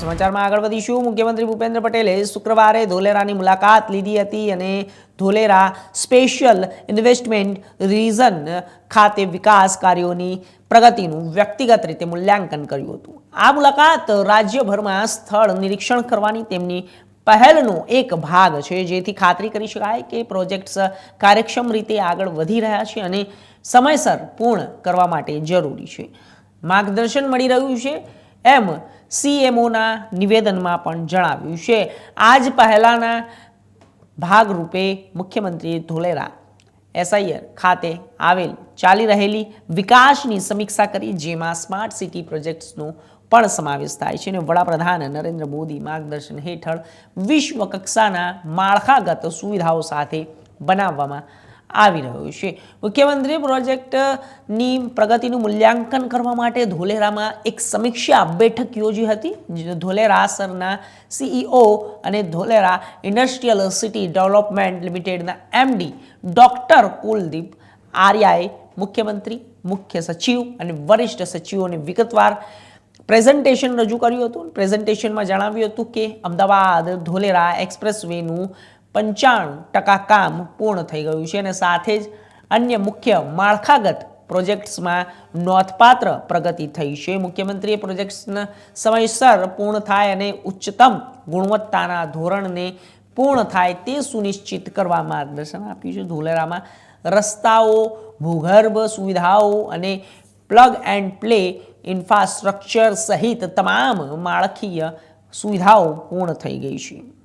સમાચારમાં આગળ વધીશું. મુખ્યમંત્રી ભૂપેન્દ્ર પટેલે શુક્રવારે ધોલેરાની મુલાકાત લીધી હતી અને ધોલેરા સ્પેશિયલ ઇન્વેસ્ટમેન્ટ રિઝન ખાતે વિકાસ કાર્યોની પ્રગતિનું વ્યક્તિગત રીતે મૂલ્યાંકન કર્યું હતું. આ મુલાકાત રાજ્યભરમાં સ્થળ નિરીક્ષણ કરવાની તેમની પહેલનો એક ભાગ છે. જેથી ખાતરી કરી શકાય કે પ્રોજેક્ટ્સ કાર્યક્ષમ રીતે આગળ વધી રહ્યા છે અને સમયસર પૂર્ણ કરવા માટે જરૂરી છે. માર્ગદર્શન મળી રહ્યું છે. એમ સીએમઓના નિવેદનમાં પણ જણાવ્યું છે. આજ પહેલાંના ભાગરૂપે મુખ્યમંત્રીએ ધોલેરા એસઆઈઆર ખાતે આવેલ ચાલી રહેલી વિકાસની સમીક્ષા કરી, જેમાં સ્માર્ટ સિટી પ્રોજેક્ટ્સનો પણ સમાવેશ થાય છે અને વડાપ્રધાન નરેન્દ્ર મોદી માર્ગદર્શન હેઠળ વિશ્વ કક્ષાના માળખાગત સુવિધાઓ સાથે બનાવવામાં આવી રહ્યો છે. મુખ્યમંત્રી પ્રોજેક્ટની પ્રગતિનું મૂલ્યાંકન કરવા માટે ધોલેરામાં એક સમીક્ષા બેઠક યોજી હતી ધોલેરા સરના સીઈઓ અને ધોલેરા ઇન્ડસ્ટ્રીયલ સિટી ડેવલપમેન્ટ લિમિટેડના એમડી ડોક્ટર કુલદીપ આર્યાએ મુખ્યમંત્રી, મુખ્ય સચિવ અને વરિષ્ઠ સચિવોને વિગતવાર પ્રેઝન્ટેશન રજૂ કર્યું હતું. પ્રેઝન્ટેશનમાં જણાવ્યું હતું કે અમદાવાદ ધોલેરા એક્સપ્રેસ વેનું પંચાણું ટકા કામ પૂર્ણ થઈ ગયું છે અને સાથે જ અન્ય મુખ્ય માળખાગત પ્રોજેક્ટ્સમાં નોંધપાત્ર પ્રગતિ થઈ છે. મુખ્યમંત્રીએ પ્રોજેક્ટ્સના સમયસર પૂર્ણ થાય અને ઉચ્ચતમ ગુણવત્તાના ધોરણને પૂર્ણ થાય તે સુનિશ્ચિત કરવા માર્ગદર્શન આપ્યું છે. ધોલેરામાં રસ્તાઓ, ભૂગર્ભ સુવિધાઓ અને પ્લગ એન્ડ પ્લે ઇન્ફ્રાસ્ટ્રક્ચર સહિત તમામ માળખીય સુવિધાઓ પૂર્ણ થઈ ગઈ છે.